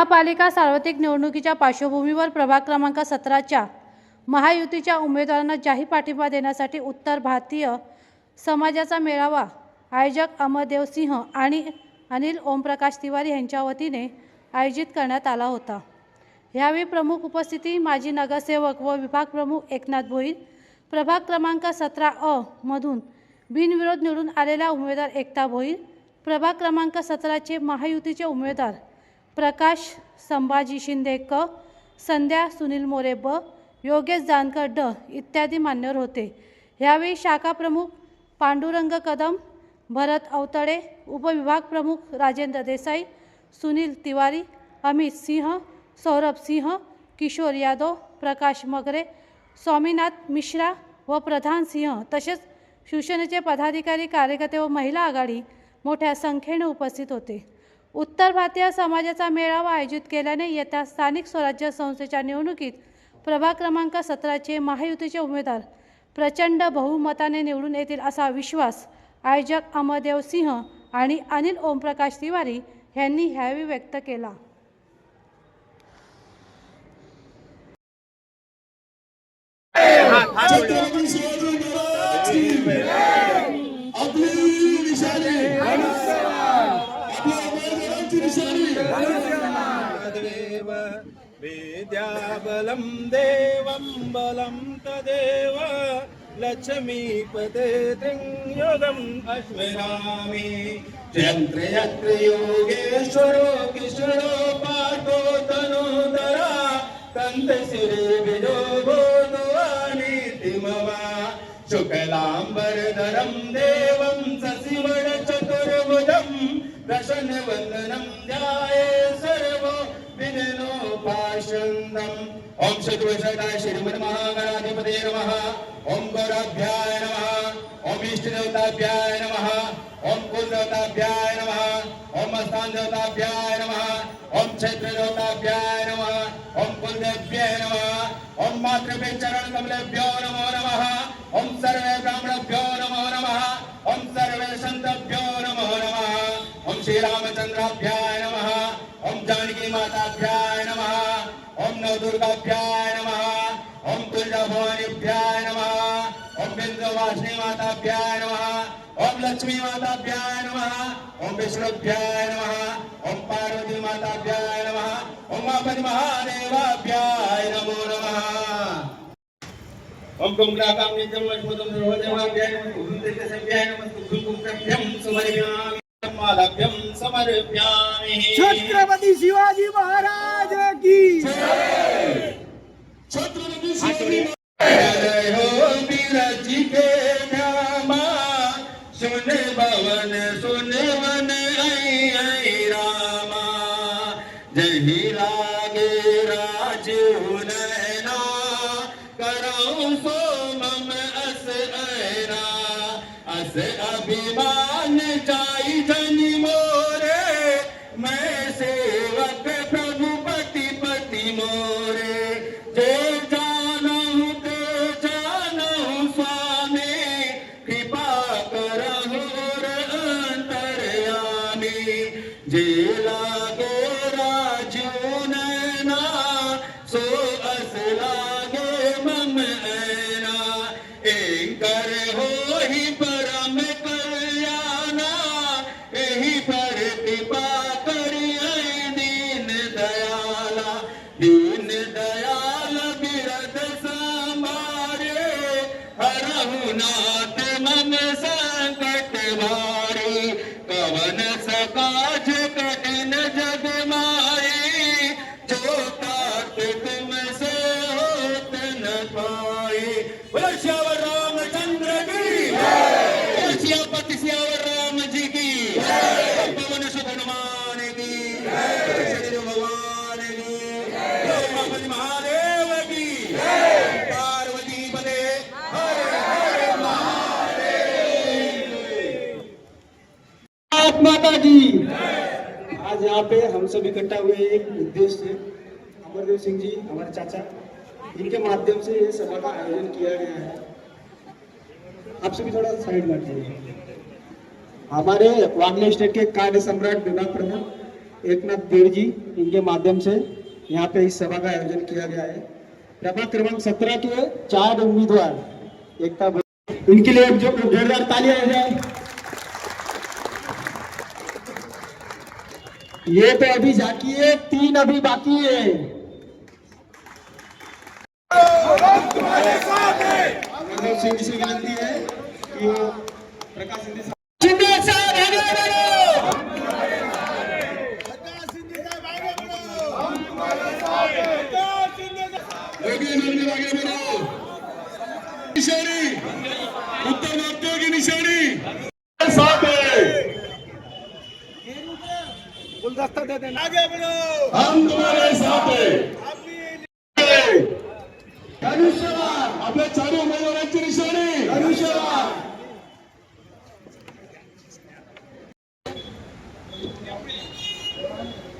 महापालिका सार्वत्रिक निवडणुकीच्या पार्श्वभूमीवर प्रभाग क्रमांक सतराच्या महायुतीच्या उमेदवारांना जाहीर पाठिंबा देण्यासाठी उत्तर भारतीय समाजाचा मेळावा आयोजक अमरदेव सिंह आणि अनिल ओमप्रकाश तिवारी यांच्या वतीने आयोजित करण्यात आला होता. यावेळी प्रमुख उपस्थिती माजी नगरसेवक व विभाग प्रमुख एकनाथ भोईर प्रभाग क्रमांक सतरा अ मधून बिनविरोध निवडून आलेला उमेदवार एकता भोईर प्रभाग क्रमांक सतराचे महायुतीचे उमेदवार प्रकाश संभाजी शिंदे क संध्या सुनील मोरे ब योगेश जानकर ड इत्यादी मान्यवर होते. यावेळी शाखा प्रमुख पांडुरंग कदम भरत अवतडे उपविभाग प्रमुख राजेंद्र देसाई सुनील तिवारी अमित सिंह सौरभ सिंह किशोर यादव प्रकाश मगरे स्वामीनाथ मिश्रा व प्रधान सिंह तसेच शिवसेनेचे पदाधिकारी कार्यकर्ते व महिला आघाडी मोठ्या संख्येने उपस्थित होते. उत्तर भारतीय समाजाचा मेळावा आयोजित केल्याने येत्या स्थानिक स्वराज्य संस्थेच्या निवडणुकीत प्रभाग क्रमांक सतराचे महायुतीचे उमेदवार प्रचंड बहुमताने निवडून येतील असा विश्वास आयोजक अमरदेव सिंह आणि अनिल ओमप्रकाश तिवारी यांनी ह्यावेळी व्यक्त केला. देव विद्याबलं देवं बलं तदेव लक्ष्मीपते त्रियोगम् अश्वरामि यत्र यत्र योगेश्वरो किशोरो पाठो तनोदरा कन्तशिरे विजो भूतवानीतिमवा शुक्लाम्बरधरं देवं सशिवण दशनवन्दनं ध्याये सर्वो ओम ॐ चतुर्षटाय श्रीमन्महागणाधिपते नमः ओम गौराभ्याय नमः ॐ इष्टदेवताभ्याय नमः ॐ कुलदेवताभ्याय नमः ॐ स्थानदेवताभ्याय नमः क्षेत्र देवताभ्याय नमः ॐ कुलदेव्याय नमः ओम मातृभ्य चरणकमलेभ्यो नमो नमः ओम सर्वे ब्राह्मणभ्यो नमो नमः ओम सर्वे संतभ्यो नमो नमः ॐ श्रीरामचन्द्राभ्याय नमः ओम जानकी माताभ्याय ॐ नवदुर्गाभ्याय नमः ॐ तुळजाभवानीभ्याय नमः ॐ बिन्दुवासिनी माताभ्याय नमः ॐ लक्ष्मी माताभ्याय नमः ॐ विष्णुभ्याय नमः ॐ पार्वती माताभ्याय नमः ॐ मापति महादेवाभ्याय नमो नमः ओम कुंभ्राकाम नित्यम वशमतम सर्वदेवाभ्याय नमः ओम दिव्यसभ्याय नमः तुभ्यं कुंभ्रभ्यं समर्पयामि मालाभ्यं समर्पयामि। छत्रपती शिवाजी महाराज की छत्रपती शिवाजी जय हो वीरजी के नामा सुन भवन सुन वन ऐ ऐ रामा। जय ही लागे राज नैना। कराऊं सो मम अस ऐना। अस अभिमान जाई जन मोरे मैं ಗುಣಾ आज यहाँ पे हम सब इकट्ठा हुए एक उद्देश्य से अमरदेव सिंह जी, हमारे चाचा, इनके माध्यम से ये सभा का आयोजन किया गया है। आप सभी थोड़ा साइड बैठ जाइए हमारे वागले स्टेट के कार्य सम्राट विभाग प्रमुख एक नाथ देव जी, इनके माध्यम से यहाँ पे इस सभा का आयोजन किया गया है। प्रभाग क्रमांक सत्रह के चार उम्मीदवार, एकता इनके लिए जो जोरदार तालियाँ हो। जाए ये तो अभी झांकी है तीन अभी बाकी है। माधव सिंह जी से विनंती है कि वो प्रकाश आगे बढ़ो। हम तुम्हारे साथ है। धनुष्यबाण। आपल्या चारू उमेदवारांची निशाणी धनुष्यबाण।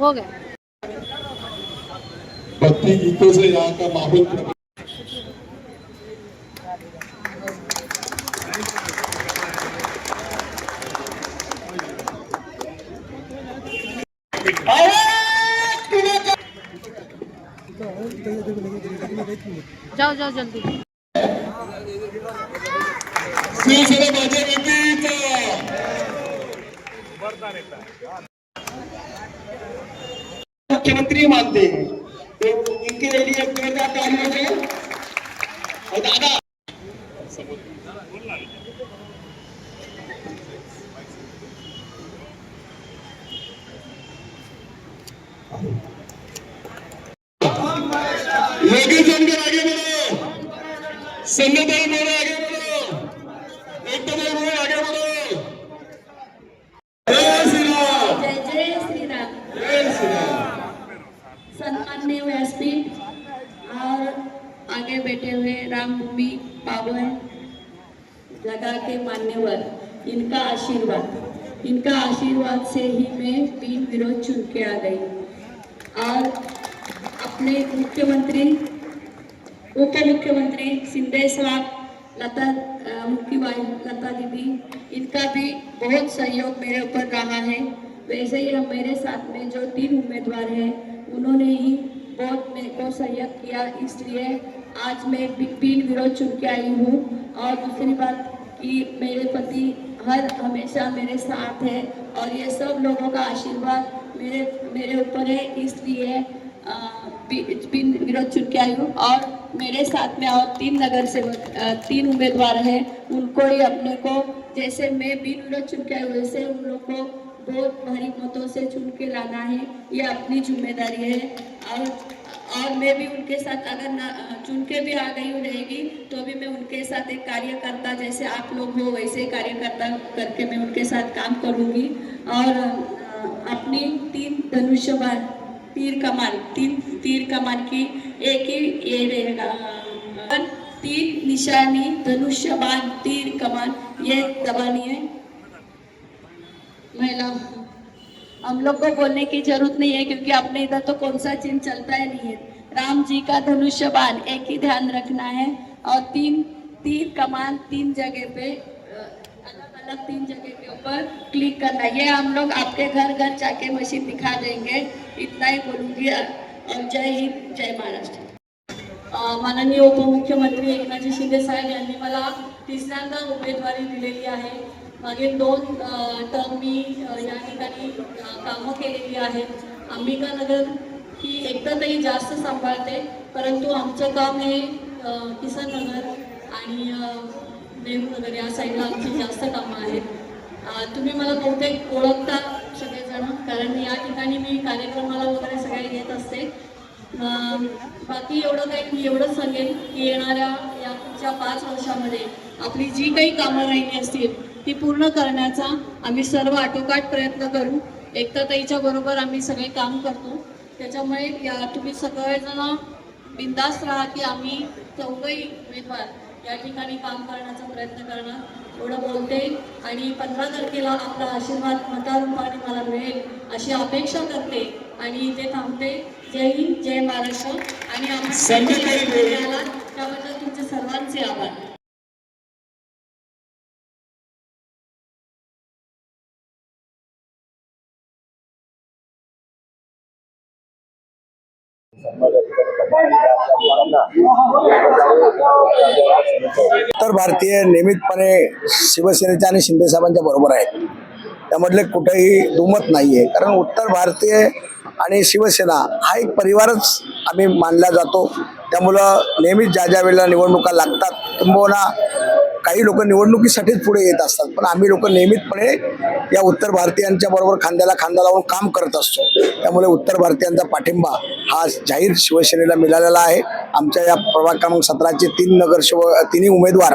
हो गया। भक्ति गीतों से यहाँ का माहौल जाओ जाओ जल्दी। मुख्यमंत्री मानते हैं। तो इनके लिए दादा राम राम राम और आगे बैठे हुए रामभूमि पावन जगह के मान्यवर इनका आशीर्वाद इनका आशीर्वाद से ही मैं तीन विरोध चुन के आ गई और अपने मुख्यमंत्री उप मुख्यमंत्री सिंधे साहब, लता उनकी लता दीदी, इनका भी बहुत सहयोग मेरे ऊपर रहा है। वैसे ही हम मेरे साथ में जो तीन उम्मीदवार हैं, उन्होंने ही बहुत मेरे को सहयोग किया। इसलिए आज मैं तीन विरोध चुन के आई हूँ। और दूसरी बात कि मेरे पति हर हमेशा मेरे साथ है और ये सब लोगों का आशीर्वाद मेरे मेरे ऊपर है। इसलिए बी- बिन विरोध चुन के आई हूँ। और मेरे साथ में और तीन नगर सेवक तीन उम्मीदवार हैं। उनको ही अपने को, जैसे मैं बिन के आई वैसे उन लोग को बहुत भारी मतों से चुन के लाना है। ये अपनी ज़िम्मेदारी है। और और मैं भी उनके साथ अगर ना चुन के भी आ गई रहेगी तो भी मैं उनके साथ एक कार्यकर्ता जैसे आप लोग हो, वैसे कार्यकर्ता करके मैं उनके साथ काम करूँगी। और अपनी तीन धनुष्यबाण, तीर कमान तीन तीर कमान की एक ही ये रहेगा। तीन निशानी धनुष्य बाण तीर कमान ये दबानी है। महिला, हम लोग को बोलने की ज़रूरत नहीं है क्योंकि अपने इधर तो कौन सा चिन्ह चलता ही नहीं है। राम जी का धनुष्य बाण एक ही ध्यान रखना है और तीन तीर कमान तीन जगह पे, अलग अलग तीन जगह के ऊपर क्लिक करना ये हम लोग आपके घर घर जाके मशीन दिखा देंगे। इतना ही बोलूँगी। जय हिंद जय महाराष्ट्र. माननीय उपमुख्यमंत्री एकनाथजी शिंदे साहेब यांनी मला तिसऱ्यांदा उमेदवारी दिलेली आहे. मागील दोन टर्म मी या ठिकाणी कामं केलेली आहेत. अंबिकानगर ही एकदा जास्त सांभाळते परंतु आमचं काम हे किसन किसननगर आणि नेहरू नगर या साईडला आमची जास्त कामं आहेत. तुम्ही मला बहुतेक ओळखता सगळेजण. कारण या ठिकाणी मी कार्यक्रमाला वगैरे सगळे येत असते. बाकी एवढं काही मी एवढंच सांगेन की येणाऱ्या या पुढच्या पाच वर्षामध्ये आपली जी काही कामं राहिली असतील ती पूर्ण करण्याचा आम्ही सर्व आटोकाट प्रयत्न करू. एकताताईच्या बरोबर आम्ही सगळे काम करतो. त्याच्यामुळे या तुम्ही सगळेजण बिंदास्त राहा की आम्ही चौघही उमेदवार या ठिकाणी काम करण्याचा प्रयत्न करणार. एवढं बोलते आणि पंधरा तारखेला आपला आशीर्वाद मतारूपाने मला मिळेल अशी अपेक्षा करते आणि इथे थांबते. जय हिंद जय महाराष्ट्र. आणि. आम्हाला त्याबद्दल तुमचे सर्वांचे आभार. उत्तर भारतीय नियमितपणे शिवसेनेच्या आणि शिंदे साहेबांच्या बरोबर आहेत. त्यामधले कुठेही दुमत नाही आहे कारण उत्तर भारतीय आणि शिवसेना हा एक परिवारच आम्ही मानला जातो. त्यामुळं नेहमीच ज्या ज्या वेळेला निवडणुका लागतात किंबहुना काही लोक निवडणुकीसाठीच पुढे येत असतात पण आम्ही लोक नियमितपणे या उत्तर भारतीयांच्या बरोबर खांद्याला खांदा लावून काम करत असतो. त्यामुळे उत्तर भारतीयांचा पाठिंबा हा जाहीर शिवसेनेला मिळालेला आहे. आमच्या या प्रभाग क्रमांक सतराचे तीन शिव तिन्ही उमेदवार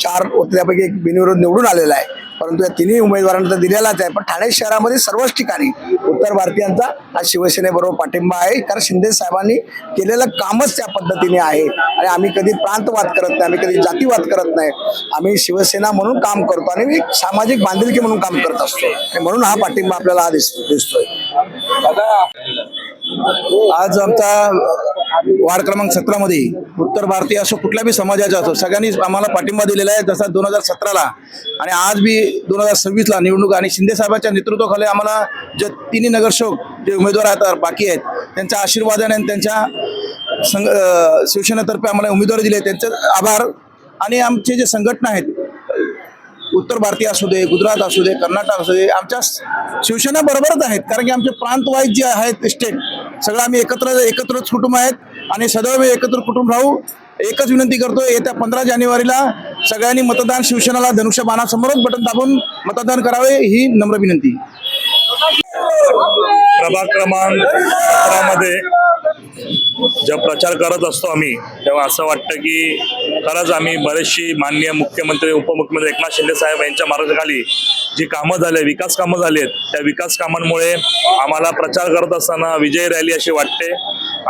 चार होते त्यापैकी एक बिनविरोध निवडून आलेला आहे. परंतु या तिन्ही उमेदवारांना तर दिलेलाच आहे. पण ठाणे शहरामध्ये सर्वच ठिकाणी उत्तर भारतीयांचा हा शिवसेनेबरोबर पाठिंबा आहे. कारण शिंदे साहेबांनी केलेलं कामच त्या पद्धतीने आहे. आणि आम्ही कधी प्रांतवाद करत नाही आम्ही कधी जातीवाद करत नाही. आम्ही शिवसेना म्हणून काम करतो आणि एक सामाजिक बांधिलकी म्हणून काम करत असतो. आणि म्हणून हा पाठिंबा आपल्याला हा दिसतोय. आज आमचा वार्ड क्रमांक सतरामध्ये उत्तर भारतीय असो कुठल्या बी समाजाचा असो सगळ्यांनी आम्हाला पाठिंबा दिलेला आहे. जसा दोन हजार सतराला आणि आज बी दोन हजार सव्वीसला निवडणूक आणि शिंदेसाहेबांच्या नेतृत्वाखाली आम्हाला जे तिन्ही नगरसेवक जे उमेदवार आहेत बाकी आहेत त्यांच्या आशीर्वादाने आणि त्यांच्या संघ शिवसेनेतर्फे आम्हाला उमेदवार दिले त्यांचे आभार आणि आमचे जे संघटना आहेत उत्तर भारतीय असू दे गुजरात असू दे कर्नाटक असू दे आमच्या शिवसेना बरोबरच आहेत. कारण की आमचे प्रांतवाईज जे आहेत स्टेट सगळं आम्ही एकत्र एकत्रच कुटुंब आहेत आणि सदैव एकत्र कुटुंब राहू. एकच विनंती करतो येत्या पंधरा जानेवारीला सगळ्यांनी मतदान शिवसेनाला धनुष्य बाणासमोरच बटन दाबून मतदान करावे ही नम्र विनंती. प्रभाग क्रमांक जेव्हा प्रचार करत असतो आम्ही तेव्हा असं वाटतं की खरंच आम्ही बरेचशी माननीय मुख्यमंत्री उपमुख्यमंत्री एकनाथ शिंदे साहेब यांच्या मार्गाखाली जी कामं झाली विकास कामं झाली आहेत त्या विकास कामांमुळे आम्हाला प्रचार करत असताना विजय रॅली अशी वाटते.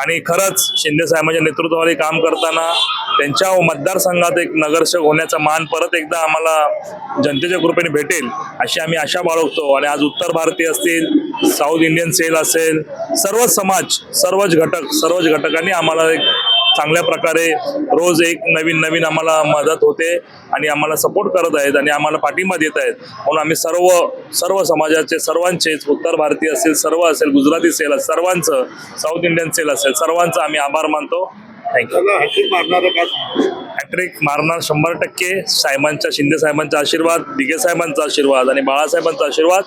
आणि खरंच शिंदे साहेबांच्या नेतृत्वाखाली काम करताना त्यांच्या मतदारसंघात एक नगरसेवक होण्याचा मान परत एकदा आम्हाला जनतेच्या कृपेने भेटेल अशी आम्ही आशा बाळगतो. आणि आज उत्तर भारतीय असतील साऊथ इंडियन सेल असेल सर्वच समाज सर्वच घटक सर्वच घटकांनी आम्हाला एक चांगल्या प्रकारे रोज एक नवीन नवीन आम्हाला मदत होते आणि आम्हाला सपोर्ट करत आहेत आणि आम्हाला पाठिंबा देत आहेत. म्हणून आम्ही सर्व सर्व समाजाचे सर्वांचेच उत्तर भारतीय असेल सर्व असेल गुजराती सेल असेल सर्वांचं साऊथ इंडियन सेल असेल सर्वांचं आम्ही आभार मानतो. थँक्यू हॅट्रिक मारणार शंभर टक्के. साहेबांच्या शिंदे साहेबांचा आशीर्वाद दिगे साहेबांचा आशीर्वाद आणि बाळासाहेबांचा आशीर्वाद.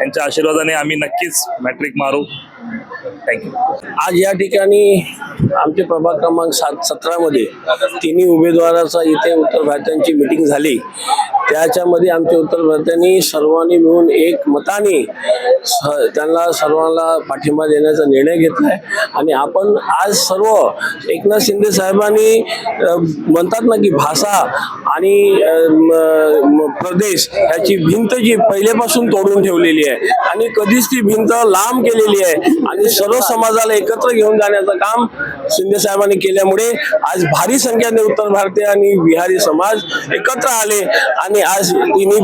यांच्या आशीर्वादाने आम्ही नक्कीच मॅट्रिक मारू. थँक्यू आज या ठिकाणी आमचे प्रभाग क्रमांक सात सतरामध्ये तिन्ही उमेदवाराचा इथे उत्तर भारतीयांची मिटिंग झाली. त्याच्यामध्ये आमच्या उत्तर भारतीयांनी सर्वांनी मिळून एक मताने त्यांना सर्वांना पाठिंबा देण्याचा निर्णय घेतला आहे आणि आपण आज सर्व एकनाथ शिंदे साहेबांनी म्हणतात ना की भाषा आणि प्रदेश याची भिंत जी पहिल्यापासून तोडून ठेवलेली आहे आणि कधीच ती भिंत लांब केलेली आहे. आणि सर्व समाजाला एकत्र घेऊन जाण्याचं काम शिंदे साहेबांनी केल्यामुळे आज भारी संख्येने उत्तर भारतीय आणि बिहारी समाज एकत्र आले आणि आज तिन्ही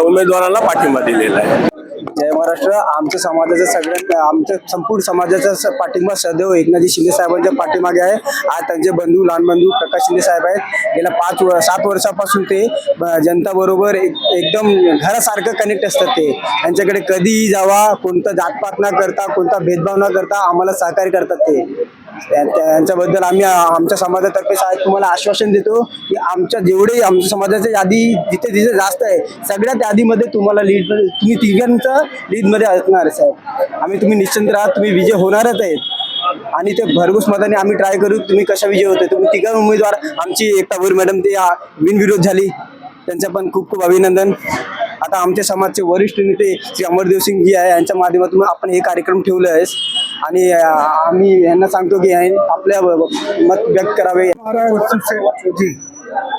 उमेदवारांना पाठिंबा दिलेला आहे. जय महाराष्ट्र. आमच्या समाजाचं सगळ्यात आमच्या संपूर्ण समाजाचा पाठिंबा सदैव एकनाथजी शिंदे साहेबांच्या पाठीमागे आहे. आज त्यांचे बंधू लहान बंधू प्रकाश शिंदे साहेब आहेत. गेल्या पाच व सात वर्षापासून ते जनता जनताबरोबर एक एकदम घरासारखं कनेक्ट असतात ते. त्यांच्याकडे कधीही जावा कोणता जातपात न करता कोणता भेदभाव न करता आम्हाला सहकार्य करतात ते. त्यांच्याबद्दल आम्ही आमच्या समाजातर्फे साहेब तुम्हाला आश्वासन देतो की आमच्या जेवढे आमच्या समाजाच्या यादी जिथे जिथे जास्त आहे सगळ्यात यादीमध्ये तुम्हाला लीड तुम्ही तिघांचं लीडमध्ये असणार साहेब. आम्ही तुम्ही निश्चिंत राहा तुम्ही विजय होणारच आहेत. आणि ते भरघोस मताने आम्ही ट्राय करू तुम्ही कशा विजय होते तुम्ही तिघा उमेदवार आमची एकता भोर मॅडम ते बिनविरोध झाली. त्यांचं पण खूप खूप अभिनंदन. आता आमच्या समाजचे वरिष्ठ नेते श्री अमरदेव सिंग जी आहे यांच्या माध्यमातून आपण हे कार्यक्रम आहे आणि अ, आम्ही सांगतो की आपल्या मत व्यक्त करावे. जी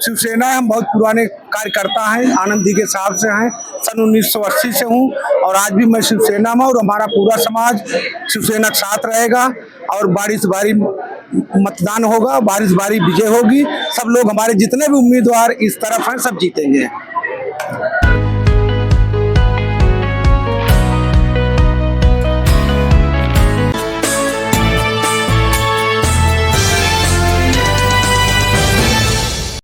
शिवसेना हम बहुत पुराने कार्यकर्ता हैं आनंद जी के साहब से हैं सन 1980 से हूँ और आज भी मैं शिवसेना में और हमारा पूरा समाज शिवसेना के साथ रहेगा और बारिश बारी मतदान होगा बारिश बारी विजय होगी सब लोग हमारे जितने भी उम्मीदवार इस तरफ़ हैं सब जीतेंगे।